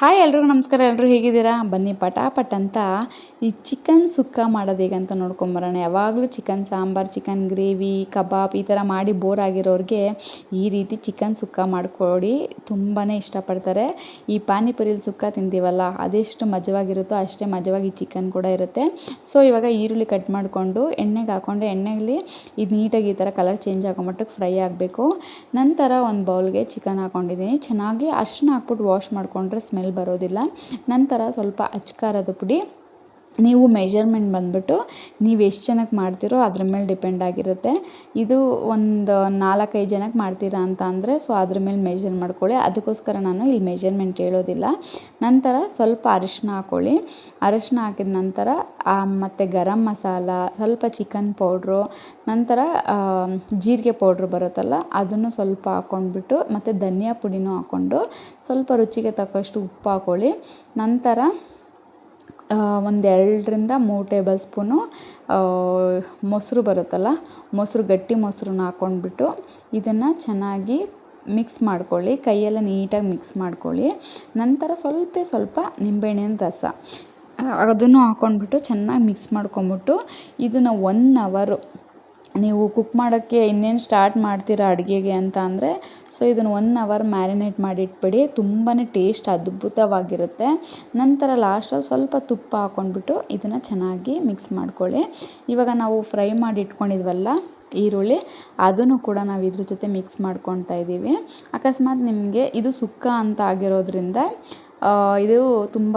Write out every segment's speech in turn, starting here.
Hi ಎಲ್ರಿಗೂ ನಮಸ್ಕಾರ. ಎಲ್ಲರೂ ಹೇಗಿದ್ದೀರಾ? ಬನ್ನಿ ಪಟಾಪಟ್ ಅಂತ ಈ ಚಿಕನ್ ಸುಕ್ಕ ಮಾಡೋದು ಹೇಗಂತ ನೋಡ್ಕೊಂಬರೋಣ. ಯಾವಾಗಲೂ ಚಿಕನ್ ಸಾಂಬಾರು, ಚಿಕನ್ ಗ್ರೇವಿ, ಕಬಾಬ್ ಈ ಥರ ಮಾಡಿ ಬೋರ್ ಆಗಿರೋರಿಗೆ ಈ ರೀತಿ ಚಿಕನ್ ಸುಕ್ಕ ಮಾಡಿಕೊಡಿ. ತುಂಬಾ ಇಷ್ಟಪಡ್ತಾರೆ. ಈ ಪಾನಿಪುರಿಲಿ ಸುಕ್ಕ ತಿಂತೀವಲ್ಲ ಅದೆಷ್ಟು ಮಜವಾಗಿರುತ್ತೋ ಅಷ್ಟೇ ಮಜವಾಗಿ ಚಿಕನ್ ಕೂಡ ಇರುತ್ತೆ. ಸೊ, ಇವಾಗ ಈರುಳ್ಳಿ ಕಟ್ ಮಾಡಿಕೊಂಡು ಎಣ್ಣೆಗೆ ಹಾಕ್ಕೊಂಡು ಎಣ್ಣೆಯಲ್ಲಿ ಇದು ನೀಟಾಗಿ ಈ ಥರ ಕಲರ್ ಚೇಂಜ್ ಮಟ್ಟಕ್ಕೆ ಫ್ರೈ ಆಗಬೇಕು. ನಂತರ ಒಂದು ಬೌಲ್ಗೆ ಚಿಕನ್ ಹಾಕ್ಕೊಂಡಿದ್ದೀನಿ ಚೆನ್ನಾಗಿ ಅರ್ಶನ ಹಾಕ್ಬಿಟ್ಟು ವಾಶ್ ಮಾಡಿಕೊಂಡ್ರೆ ಸ್ಮೆಲ್ ಬರೋದಿಲ್ಲ. ನಂತರ ಸ್ವಲ್ಪ ಅಚ್ಕಾರದ ಪುಡಿ ನೀವು ಮೆಜರ್ಮೆಂಟ್ ಬಂದುಬಿಟ್ಟು ನೀವು ಎಷ್ಟು ಜನಕ್ಕೆ ಮಾಡ್ತೀರೋ ಅದ್ರ ಮೇಲೆ ಡಿಪೆಂಡ್ ಆಗಿರುತ್ತೆ. ಇದು ಒಂದು ನಾಲ್ಕೈದು ಜನಕ್ಕೆ ಮಾಡ್ತೀರಾ ಅಂತ ಅಂದರೆ ಸೊ ಅದ್ರ ಮೇಲೆ ಮೆಜರ್ ಮಾಡ್ಕೊಳ್ಳಿ. ಅದಕ್ಕೋಸ್ಕರ ನಾನು ಇಲ್ಲಿ ಮೆಜರ್ಮೆಂಟ್ ಹೇಳೋದಿಲ್ಲ. ನಂತರ ಸ್ವಲ್ಪ ಅರಿಶಿನ ಹಾಕ್ಕೊಳ್ಳಿ ಅರಿಶಿನ ಹಾಕಿದ ನಂತರ ಮತ್ತು ಗರಂ ಮಸಾಲ, ಸ್ವಲ್ಪ ಚಿಕನ್ ಪೌಡ್ರು ನಂತರ ಜೀರಿಗೆ ಪೌಡ್ರ್ ಬರುತ್ತಲ್ಲ, ಅದನ್ನು ಸ್ವಲ್ಪ ಹಾಕ್ಕೊಂಡ್ಬಿಟ್ಟು ಮತ್ತು ಧನಿಯಾ ಪುಡಿನೂ ಹಾಕ್ಕೊಂಡು ಸ್ವಲ್ಪ ರುಚಿಗೆ ತಕ್ಕಷ್ಟು ಉಪ್ಪು ಹಾಕ್ಕೊಳ್ಳಿ ನಂತರ ಒಂದು ಎರಡರಿಂದ ಮೂರು ಟೇಬಲ್ ಸ್ಪೂನು ಮೊಸರು ಬರುತ್ತಲ್ಲ, ಮೊಸರು, ಗಟ್ಟಿ ಮೊಸರನ್ನ ಹಾಕ್ಕೊಂಡ್ಬಿಟ್ಟು ಇದನ್ನು ಚೆನ್ನಾಗಿ ಮಿಕ್ಸ್ ಮಾಡ್ಕೊಳ್ಳಿ, ಕೈಯೆಲ್ಲ ನೀಟಾಗಿ ಮಿಕ್ಸ್ ಮಾಡ್ಕೊಳ್ಳಿ. ನಂತರ ಸ್ವಲ್ಪ ಸ್ವಲ್ಪ ನಿಂಬೆಹಣ್ಣಿನ ರಸ. ಅದನ್ನು ಹಾಕ್ಕೊಂಡ್ಬಿಟ್ಟು ಚೆನ್ನಾಗಿ ಮಿಕ್ಸ್ ಮಾಡ್ಕೊಂಬಿಟ್ಟು ಇದನ್ನು ಒನ್ ಅವರು ನೀವು ಕುಕ್ ಮಾಡೋಕ್ಕೆ ಇನ್ನೇನು ಸ್ಟಾರ್ಟ್ ಮಾಡ್ತೀರಾ ಅಡುಗೆಗೆ ಅಂತ ಅಂದರೆ ಸೊ ಇದನ್ನು ಒನ್ ಅವರ್ ಮ್ಯಾರಿನೇಟ್ ಮಾಡಿಟ್ಬಿಡಿ ತುಂಬಾ ಟೇಸ್ಟ್ ಅದ್ಭುತವಾಗಿರುತ್ತೆ. ನಂತರ ಲಾಸ್ಟಲ್ಲಿ ಸ್ವಲ್ಪ ತುಪ್ಪ ಹಾಕ್ಕೊಂಡ್ಬಿಟ್ಟು ಇದನ್ನು ಚೆನ್ನಾಗಿ ಮಿಕ್ಸ್ ಮಾಡ್ಕೊಳ್ಳಿ. ಇವಾಗ ನಾವು ಫ್ರೈ ಮಾಡಿ ಇಟ್ಕೊಂಡಿದ್ವಲ್ಲ, ಈರುಳ್ಳಿ, ಅದನ್ನು ಕೂಡ ನಾವು ಇದ್ರ ಜೊತೆ ಮಿಕ್ಸ್ ಮಾಡ್ಕೊತಾ ಇದ್ದೀವಿ. ಅಕಸ್ಮಾತ್ ನಿಮಗೆ ಇದು ಸುಕ್ಕ ಅಂತ ಆಗಿರೋದ್ರಿಂದ ಇದು ತುಂಬ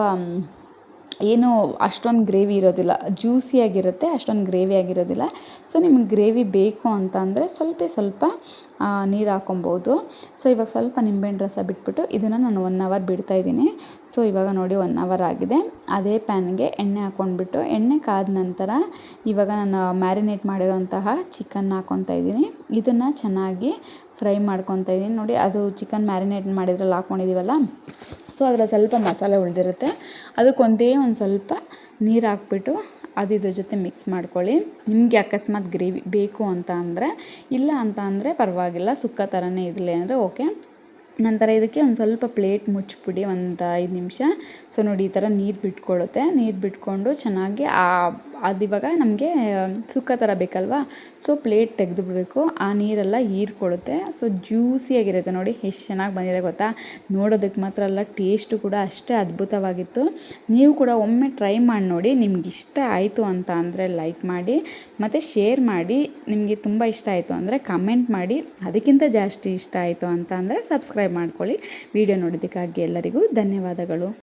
ಏನು ಅಷ್ಟೊಂದು ಗ್ರೇವಿ ಇರೋದಿಲ್ಲ. ಜ್ಯೂಸಿಯಾಗಿರುತ್ತೆ ಅಷ್ಟೊಂದು ಗ್ರೇವಿ ಆಗಿರೋದಿಲ್ಲ. ಸೊ ನಿಮ್ಗೆ ಗ್ರೇವಿ ಬೇಕು ಅಂತ ಅಂದರೆ ಸ್ವಲ್ಪ ಸ್ವಲ್ಪ ನೀರು ಹಾಕೊಬೋದು. ಸೊ ಇವಾಗ ಸ್ವಲ್ಪ ನಿಂಬೆಹಣ್ಣು ರಸ ಬಿಟ್ಬಿಟ್ಟು ಇದನ್ನು ನಾನು ಒನ್ ಅವರ್ ಬಿಡ್ತಾ ಇದ್ದೀನಿ. ಸೊ ಇವಾಗ ನೋಡಿ ಒನ್ ಅವರ್ ಆಗಿದೆ. ಅದೇ ಪ್ಯಾನ್ಗೆ ಎಣ್ಣೆ ಹಾಕ್ಕೊಂಡ್ಬಿಟ್ಟು ಎಣ್ಣೆ ಕಾದ ನಂತರ ಇವಾಗ ನಾನು ಮ್ಯಾರಿನೇಟ್ ಮಾಡಿರೋಂತಹ ಚಿಕನ್ ಹಾಕ್ಕೊತಾ ಇದ್ದೀನಿ. ಇದನ್ನು ಚೆನ್ನಾಗಿ ಫ್ರೈ ಮಾಡ್ಕೊತ ಇದ್ದೀನಿ. ನೋಡಿ, ಅದು ಚಿಕನ್ ಮ್ಯಾರಿನೇಟ್ ಮಾಡಿದ್ರಲ್ಲಿ ಹಾಕ್ಕೊಂಡಿದ್ದೀವಲ್ಲ ಸೊ ಅದರ ಸ್ವಲ್ಪ ಮಸಾಲೆ ಉಳಿದಿರುತ್ತೆ. ಅದಕ್ಕೊಂದೇ ಒಂದು ಸ್ವಲ್ಪ ನೀರು ಹಾಕ್ಬಿಟ್ಟು ಅದು ಇದ್ರ ಜೊತೆ ಮಿಕ್ಸ್ ಮಾಡ್ಕೊಳ್ಳಿ. ನಿಮಗೆ ಅಕಸ್ಮಾತ್ ಗ್ರೇವಿ ಬೇಕು ಅಂತ ಅಂದರೆ, ಇಲ್ಲ ಅಂತ ಅಂದರೆ ಪರವಾಗಿಲ್ಲ. ಸುಕ್ಕ ಥರನೇ ಇರಲಿ ಅಂದರೆ ಓಕೆ. ನಂತರ ಇದಕ್ಕೆ ಒಂದು ಸ್ವಲ್ಪ ಪ್ಲೇಟ್ ಮುಚ್ಚಿಬಿಡಿ, ಒಂದು ಐದು ನಿಮಿಷ. ಸೊ, ನೋಡಿ, ಈ ಥರ ನೀರು ಬಿಟ್ಕೊಳ್ಳುತ್ತೆ. ನೀರು ಬಿಟ್ಕೊಂಡು ಚೆನ್ನಾಗಿ ಆ ಅದು ಇವಾಗ ನಮಗೆ ಸುಕ್ಕ ಥರ ಬೇಕಲ್ವಾ? ಸೊ ಪ್ಲೇಟ್ ತೆಗೆದು ಬಿಡಬೇಕು ಆ ನೀರೆಲ್ಲ ಹೀರ್ಕೊಳ್ಳುತ್ತೆ. ಸೊ ಜ್ಯೂಸಿಯಾಗಿರುತ್ತೆ ನೋಡಿ. ಎಷ್ಟು ಚೆನ್ನಾಗಿ ಬಂದಿದೆ ಗೊತ್ತಾ? ನೋಡೋದಕ್ಕೆ ಮಾತ್ರ ಅಲ್ಲ ಟೇಸ್ಟು ಕೂಡ ಅಷ್ಟೇ ಅದ್ಭುತವಾಗಿತ್ತು. ನೀವು ಕೂಡ ಒಮ್ಮೆ ಟ್ರೈ ಮಾಡಿ ನೋಡಿ. ನಿಮ್ಗೆ ಇಷ್ಟ ಆಯಿತು ಅಂತ ಅಂದರೆ ಲೈಕ್ ಮಾಡಿ. ಮತ್ತು ಶೇರ್ ಮಾಡಿ. ನಿಮಗೆ ತುಂಬ ಇಷ್ಟ ಆಯಿತು ಅಂದರೆ ಕಮೆಂಟ್ ಮಾಡಿ. ಅದಕ್ಕಿಂತ ಜಾಸ್ತಿ ಇಷ್ಟ ಆಯಿತು ಅಂತ ಅಂದರೆ ಸಬ್ಸ್ಕ್ರೈಬ್ ಮಾಡ್ಕೊಳ್ಳಿ. ವಿಡಿಯೋ ನೋಡೋದಕ್ಕಾಗಿ ಎಲ್ಲರಿಗೂ ಧನ್ಯವಾದಗಳು.